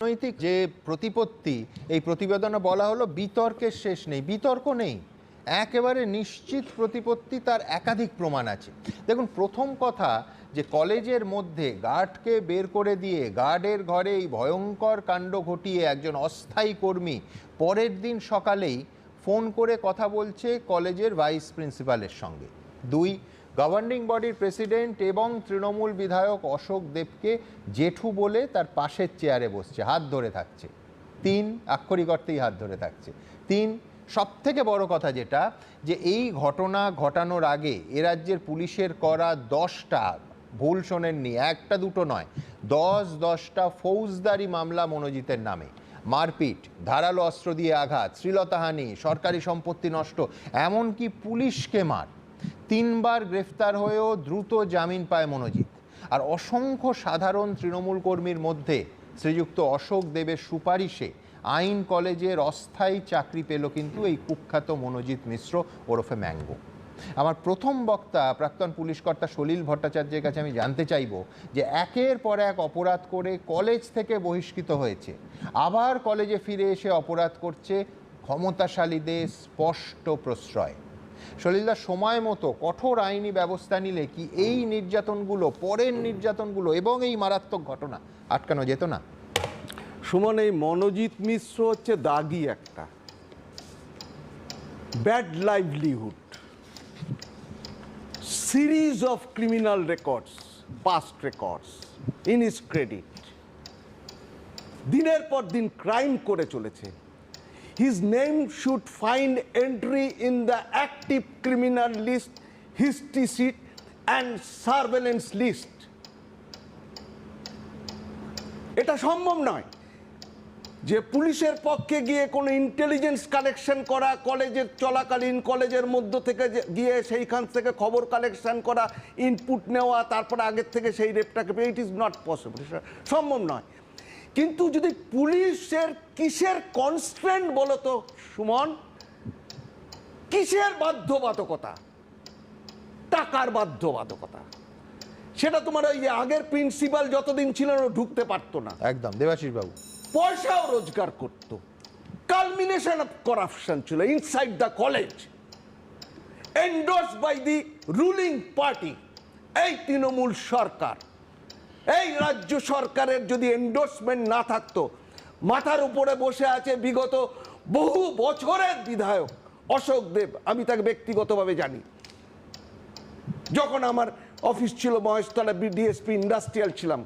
রাজনৈতিক যে প্রতিপত্তি, এই প্রতিবেদনে বলা হলো বিতর্কের শেষ নেই, বিতর্ক নেই। একেবারে নিশ্চিত প্রতিপত্তি তার একাধিক প্রমাণ আছে। দেখুন, প্রথম কথা যে কলেজের মধ্যে গার্ডকে বের করে দিয়ে গার্ডের ঘরে এই ভয়ঙ্কর কাণ্ড ঘটিয়ে একজন অস্থায়ী কর্মী পরের দিন সকালেই ফোন করে কথা বলছে কলেজের ভাইস প্রিন্সিপালের সঙ্গে। দুই গভর্নিং বডির প্রেসিডেন্ট এবং তৃণমূল বিধায়ক অশোক দেবকে জেঠু বলে তার পাশের চেয়ারে বসছে, হাত ধরে থাকছে। তিন, আক্ষরিক অর্থেই হাত ধরে থাকছে। তিন সব থেকে বড় কথা যেটা, যে এই ঘটনা ঘটানোর আগে এ রাজ্যের পুলিশের করা দশটা ভুল শোনেননি, একটা দুটো নয়, দশ দশটা ফৌজদারি মামলা মনোজিতের নামে। মারপিট, ধারালো অস্ত্র দিয়ে আঘাত শ্রীলতাহানি সরকারি সম্পত্তি নষ্ট, এমনকি পুলিশকে মার। তিনবার গ্রেফতার হয়েও দ্রুত জামিন পায় মনোজিৎ। আর অসংখ্য সাধারণ তৃণমূল কর্মীর মধ্যে শ্রীযুক্ত অশোক দেবের সুপারিশে আইন কলেজের অস্থায়ী চাকরি পেল কিন্তু এই কুখ্যাত মনোজিৎ মিশ্র ওরফে ম্যাঙ্গো। আমার প্রথম বক্তা প্রাক্তন পুলিশ কর্তা সলিল ভট্টাচার্যের কাছে আমি জানতে চাইব যে একের পর এক অপরাধ করে কলেজ থেকে বহিষ্কৃত হয়েছে। আবার কলেজে ফিরে এসে অপরাধ করছে ক্ষমতাশালীদের স্পষ্ট প্রশ্রয়। সলিলদা সময় মতো কঠোর আইনি ব্যবস্থা নিলে কি এই নির্যাতনগুলো, পরের নির্যাতনগুলো এবং এই মারাত্মক ঘটনা আটকানো যেত না? সুমন, এই মনোজিৎ মিশ্র হচ্ছে দাগি একটা। Bad livelihood series of criminal records past records in his credit দিনের পর দিন ক্রাইম করে চলেছে। His name should find entry in the active criminal list history sheet and surveillance list এটা সম্ভব নয় যে পুলিশের পক্ষে গিয়ে কোনো ইন্টেলিজেন্স কালেকশন করা, কলেজের চলাকালীন, কলেজের মধ্য থেকে গিয়ে সেইখান থেকে খবর কালেকশন করা ইনপুট নেওয়া, তারপরে আগের থেকে সেই রেপটাকে ইট ইজ নট পসিবল সম্ভব নয়। কিন্তু যদি পুলিশের কিসের কনস্ট্রেন্ট বলো তো সুমন? কিসের বাধ্যবাধকতা? টাকার বাধ্যবাধকতা। সেটা তোমার ওই যে আগের প্রিন্সিপাল যতদিন ছিলেন ও ঢুকতে পারতো না। একদম দেবাশিস বাবু। পয়সাও রোজগার করত। কালমিনেশন অফ করাপশন ছিল inside the college endorse by the ruling party এই তৃণমূল সরকার। এই রাজ্য সরকারের যদি এন্ডোর্সমেন্ট না থাকতো মাথার উপরে বসে আছে বিগত বহু বছরের বিধায়ক অশোক দেব আমি তাকে ব্যক্তিগতভাবে জানি। যখন আমার অফিস ছিল মহেশতলা ডিএসপি ইন্ডাস্ট্রিয়াল ছিলাম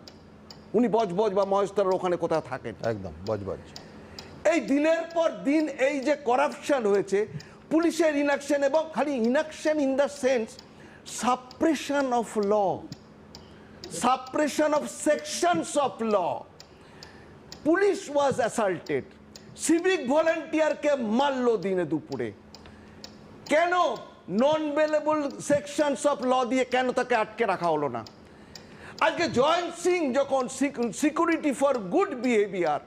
উনি বজবজ বা মহেশতলার ওখানে কোথাও থাকেন। একদম বজবজ। এই দিনের পর দিন এই যে করাপশন হয়েছে পুলিশের ইনাকশন এবং খালি inaction in the sense suppression of law suppression of sections of law police was assaulted civic ভলেন্টিয়ারকে মারল দিনে দুপুরে। কেন non bailable sections of law দিয়ে কেন তাকে আটকে রাখা হলো না? আজকে জয়ন্ত সিং যখন security for good behaviour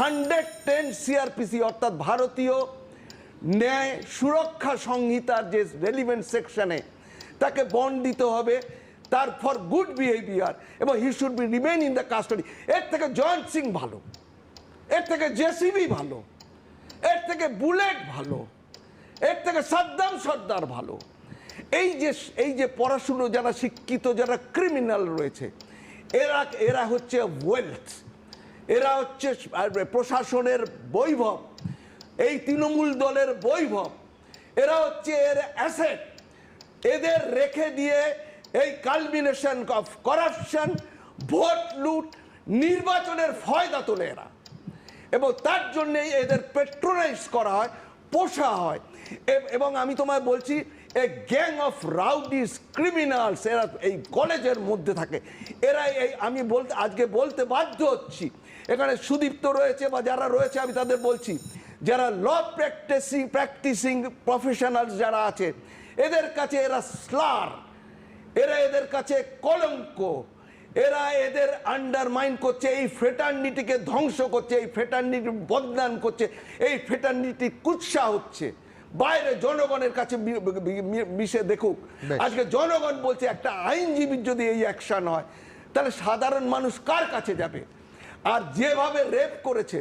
hundred ten CrPC অর্থাৎ ভারতীয় ন্যায় সুরক্ষা সংহিতার যে রেলিভেন্ট সেকশনে তাকে বন্ড দিতে হবে। তার ফর গুড বিহেভিয়ার এবং he should be remain in the custody. এর থেকে জয়ন্ত সিং ভালো। এর থেকে জেসিবি ভালো। এর থেকে বুলেট ভালো। এর থেকে সাদ্দাম সর্দার ভালো। এই যে এই যে পড়াশুনো, যারা শিক্ষিত, যারা ক্রিমিনাল রয়েছে, এরা এরা হচ্ছে ওয়েলথ এরা হচ্ছে প্রশাসনের বৈভব। এই তৃণমূল দলের বৈভব। এরা হচ্ছে এর অ্যাসেট এদের রেখে দিয়ে এই কালমিনেশন অফ করাপশন ভোট লুট নির্বাচনের ফয়দা তোলে এরা। এবং তার জন্যেই এদের পেট্রোনাইজ করা হয়, পোষা হয়। এবং আমি তোমায় বলছি, a gang of rowdies criminals এরা এই কলেজের মধ্যে থাকে। এরা এই, আমি বলতে, আজকে বলতে বাধ্য হচ্ছি। এখানে সুদীপ্ত রয়েছে বা যারা রয়েছে, আমি তাদের বলছি, যারা ল প্র্যাকটিসিং প্র্যাকটিসিং প্রফেশনালস যারা আছে, এদের কাছে এরা স্লার এরা এদের কাছে কলঙ্ক। এরা এদের আন্ডারমাইন করছে এই ফ্রেটার্নিটিকে ধ্বংস করছে এই ফ্রেটার্নিটি বদনাম করছে এই ফ্রেটার্নিটি কুৎসা হচ্ছে। বাইরে জনগণের কাছে মিশে দেখুক। আজকে জনগণ বলছে একটা আইনজীবীর যদি এই অ্যাকশন হয় তাহলে সাধারণ মানুষ কার কাছে যাবে? আর যেভাবে রেপ করেছে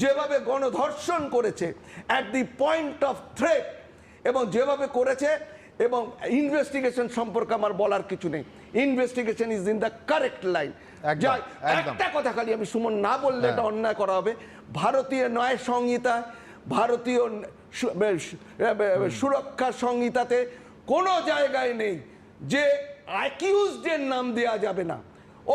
যেভাবে গণধর্ষণ করেছে at the point of threat এবং যেভাবে করেছে এবং ইনভেস্টিগেশন সম্পর্কে আমার বলার কিছু নেই। Investigation is in the correct line একটা কথা খালি আমি সুমন না বললে হ্যাঁ। এটা অন্যায় করা হবে। ভারতীয় ন্যায় সংহিতা ভারতীয় সুরক্ষা সংহিতাতে কোনো জায়গায় নেই যে অ্যাকিউজডের নাম দেওয়া যাবে না।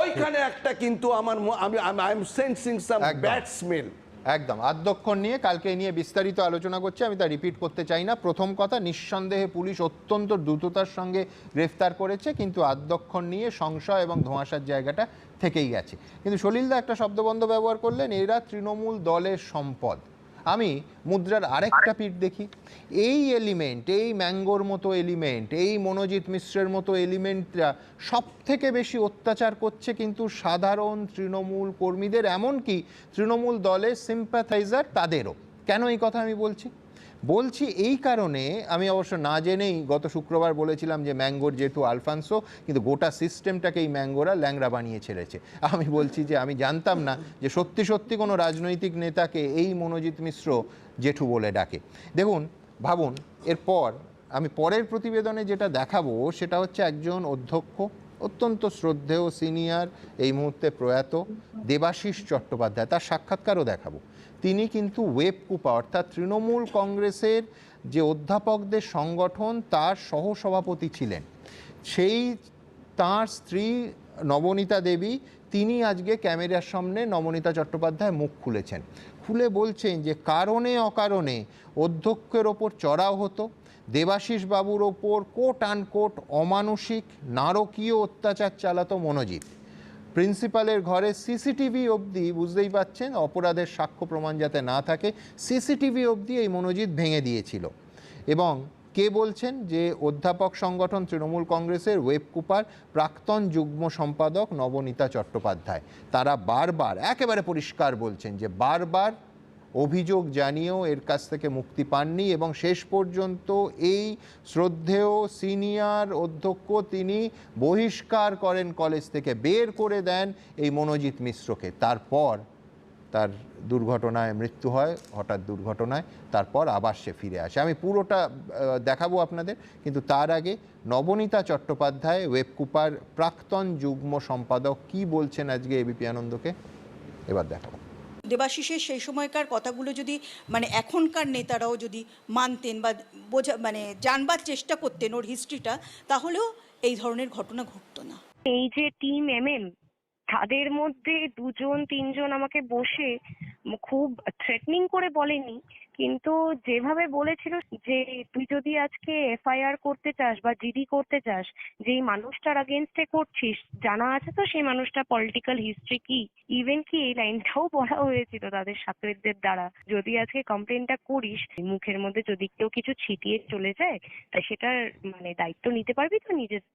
ওইখানে একটা কিন্তু আমার আমি I am sensing some. Bad smell একদম। আদ্যক্ষণ নিয়ে কালকে নিয়ে বিস্তারিত আলোচনা করছি। আমি তা রিপিট করতে চাই না। প্রথম কথা, নিঃসন্দেহে পুলিশ অত্যন্ত দ্রুততার সঙ্গে গ্রেফতার করেছে, কিন্তু আদ্যক্ষণ নিয়ে সংশয় এবং ধোঁয়াশার জায়গাটা থেকেই গেছে। কিন্তু সলিলদা একটা শব্দবন্ধ ব্যবহার করলেন, এরা তৃণমূল দলের সম্পদ। আমি মুদ্রার আরেকটা পিঠ দেখি। এই এলিমেন্ট এই ম্যাঙ্গোর মতো এলিমেন্ট এই মনোজিৎ মিশ্রের মতো এলিমেন্টরা সব থেকে বেশি অত্যাচার করছে কিন্তু সাধারণ তৃণমূল কর্মীদের, এমনকি তৃণমূল দলের সিম্প্যাথাইজার তাদেরও। কেন এই কথা আমি বলছি? বলছি এই কারণে আমি অবশ্য না জেনেই গত শুক্রবার বলেছিলাম যে ম্যাঙ্গোর যেহেতু আলফান্সো, কিন্তু গোটা সিস্টেমটাকে এই ম্যাঙ্গোরা ল্যাংরা বানিয়ে ছেড়েছে। আমি বলছি যে আমি জানতাম না যে সত্যি সত্যি কোনো রাজনৈতিক নেতাকে এই মনোজিৎ মিশ্র জেঠু বলে ডাকে। দেখুন, ভাবুন, এরপর আমি পরের প্রতিবেদনে যেটা দেখাবো সেটা হচ্ছে একজন অধ্যক্ষ, অত্যন্ত শ্রদ্ধেয় সিনিয়র, এই মুহূর্তে প্রয়াত দেবাশিস চট্টোপাধ্যায়। তার সাক্ষাৎকারও দেখাবো। তিনি কিন্তু ওয়েব কুপা, অর্থাৎ তৃণমূল কংগ্রেসের যে অধ্যাপকদের সংগঠন, তার সহসভাপতি ছিলেন। সেই তার স্ত্রী নবনীতা দেবী, তিনি আজকে ক্যামেরার সামনে নবনীতা চট্টোপাধ্যায় মুখ খুলেছেন। খুলে বলছেন যে, কারণে অকারণে অধ্যক্ষের ওপর চড়াও হতো, দেবাশিস বাবুর ওপর কোট আনকোট অমানসিক, নারকীয় অত্যাচার চালাতো মনোজিৎ। প্রিন্সিপালের ঘরে সিসিটিভি অবধি বুঝতেই পাচ্ছেন অপরাধের সাক্ষ্য প্রমাণ যাতে না থাকে, সিসিটিভি অবধি এই মনোজিৎ ভেঙে দিয়েছিল। এবং কে বলছেন যে অধ্যাপক সংগঠন তৃণমূল কংগ্রেসের ওয়েব কুপার, প্রাক্তন যুগ্ম সম্পাদক নবনীতা চট্টোপাধ্যায়। তারা বারবার, একেবারে পরিষ্কার বলছেন যে বারবার অভিযোগ জানিয়েও এর কাছ থেকে মুক্তি পাননি এবং শেষ পর্যন্ত এই শ্রদ্ধেয় সিনিয়র অধ্যক্ষ তিনি বহিষ্কার করেন কলেজ থেকে, বের করে দেন এই মনোজিৎ মিশ্রকে। তারপর তার দুর্ঘটনায় মৃত্যু হয়, হঠাৎ দুর্ঘটনায়, তারপর আবার সে ফিরে আসে। আমি পুরোটা দেখাবো আপনাদের, কিন্তু তার আগে নবনীতা চট্টোপাধ্যায় ওয়েবকুপার প্রাক্তন যুগ্ম সম্পাদক, কি বলছেন আজকে এবিপি আনন্দকে? এবার দেখাবো। দেবাশিসের সেই সময়কার কথাগুলো যদি মানে এখনকার নেতারাও যদি মানতেন বা বোঝা মানে জানবার চেষ্টা করতেন ওর হিস্ট্রিটা তাহলেও এই ধরনের ঘটনা ঘটতো না। এই যে টিম এম এম তাদের মধ্যে দুজন, তিনজন আমাকে বসে খুব থ্রেটনিং করে বলেনি। কিন্তু যেভাবে বলেছিল যে তুই যদি আজকে এফআইআর করতে চাস বা জিডি করতে চাস, যেই মানুষটার আগেনস্টে করছিস, জানা আছে তো সেই মানুষটা পলিটিক্যাল হিস্ট্রি কি? ইভেন কি এই লাইনটাও বলা হয়েছিল তাদের সাথীদের দ্বারা। যদি আজকে কমপ্লেনটা করিস মুখের মধ্যে যদি কেউ কিছু ছিটিয়ে চলে যায়, তা সেটার মানে দায়িত্ব নিতে পারবি তো নিজের?